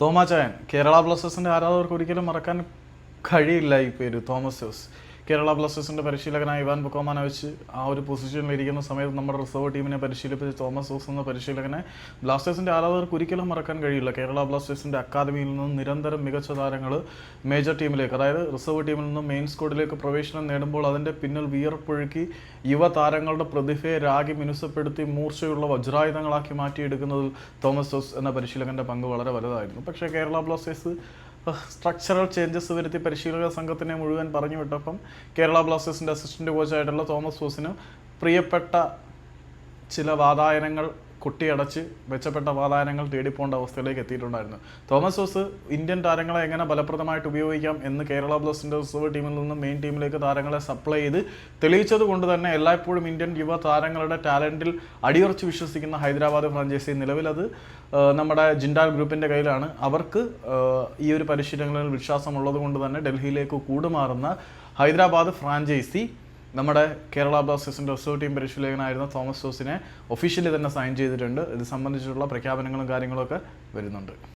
തോമാചായൻ കേരള ബ്ലാസ്റ്റേഴ്സിന്റെ ആരാധകർക്ക് ഒരിക്കലും മറക്കാൻ കഴിയില്ല ഈ പേര് തോമസ് ജോസ്. കേരള ബ്ലാസ്റ്റേഴ്സിന്റെ പരിശീലകനായ ഇവാൻ ബുക്കോമാനോവിച്ച് ആ ഒരു പൊസിഷനിൽ ഇരിക്കുന്ന സമയത്ത് നമ്മുടെ റിസർവ് ടീമിനെ പരിശീലിപ്പിച്ച തോമസ് ഹോസ് എന്ന പരിശീലകനെ ബ്ലാസ്റ്റേഴ്സിന്റെ ആരാധകർക്ക് ഒരിക്കലും മറക്കാൻ കഴിയില്ല. കേരള ബ്ലാസ്റ്റേഴ്സിന്റെ അക്കാദമിയിൽ നിന്നും നിരന്തരം മികച്ച താരങ്ങൾ മേജർ ടീമിലേക്ക് അതായത് റിസർവ് ടീമിൽ നിന്നും മെയിൻ സ്കോഡിലേക്ക് പ്രവേശനം നേടുമ്പോൾ അതിന്റെ പിന്നിൽ വിയർപ്പൊഴുക്കി യുവ താരങ്ങളുടെ പ്രതിഭയെ രാഗി മിനുസപ്പെടുത്തി മൂർച്ചയുള്ള വജ്രായുധങ്ങളാക്കി മാറ്റിയെടുക്കുന്നതിൽ തോമസ് ഹോസ് എന്ന പരിശീലകന്റെ പങ്ക് വളരെ വലുതായിരുന്നു. പക്ഷേ കേരള ബ്ലാസ്റ്റേഴ്സ് സ്ട്രക്ചറൽ ചേഞ്ചസ് വരുത്തി പരിശീലക സംഘത്തിനെ മുഴുവൻ പറഞ്ഞു വിട്ടപ്പം കേരള ബ്ലാസ്റ്റേഴ്സിന്റെ അസിസ്റ്റന്റ് കോച്ചായിട്ടുള്ള തോമസ് ജോസിന് പ്രിയപ്പെട്ട ചില വാതായനങ്ങൾ കുട്ടിയടച്ച് മെച്ചപ്പെട്ട വാതായനങ്ങൾ തേടിപ്പോണ്ട അവസ്ഥയിലേക്ക് എത്തിയിട്ടുണ്ടായിരുന്നു. തോമസ് ജോസ് ഇന്ത്യൻ താരങ്ങളെ എങ്ങനെ ഫലപ്രദമായിട്ട് ഉപയോഗിക്കാം എന്ന് കേരള ബ്ലാസ്റ്റേഴ്സിന്റെ റിസർവ് ടീമിൽ നിന്നും മെയിൻ ടീമിലേക്ക് താരങ്ങളെ സപ്ലൈ ചെയ്ത് തെളിയിച്ചത് കൊണ്ട് തന്നെ എല്ലായ്പ്പോഴും ഇന്ത്യൻ യുവ താരങ്ങളുടെ ടാലന്റിൽ അടിയുറച്ച് വിശ്വസിക്കുന്ന ഹൈദരാബാദ് ഫ്രാഞ്ചൈസി നിലവിലത് നമ്മുടെ ജിൻഡാൽ ഗ്രൂപ്പിന്റെ കയ്യിലാണ്. അവർക്ക് ഈ ഒരു പരിശീലനങ്ങളിൽ വിശ്വാസമുള്ളത് കൊണ്ട് തന്നെ ഡൽഹിയിലേക്ക് കൂടുമാറുന്ന ഹൈദരാബാദ് ഫ്രാഞ്ചൈസി നമ്മുടെ കേരള ബ്ലാസ്റ്റേഴ്സിന്റെ റിസർവ് ടീം പരിശീലകനായിരുന്ന തോമസ് ജോസിനെ ഒഫീഷ്യലി തന്നെ സൈൻ ചെയ്തിട്ടുണ്ട്. ഇത് സംബന്ധിച്ചിട്ടുള്ള പ്രഖ്യാപനങ്ങളും കാര്യങ്ങളൊക്കെ വരുന്നുണ്ട്.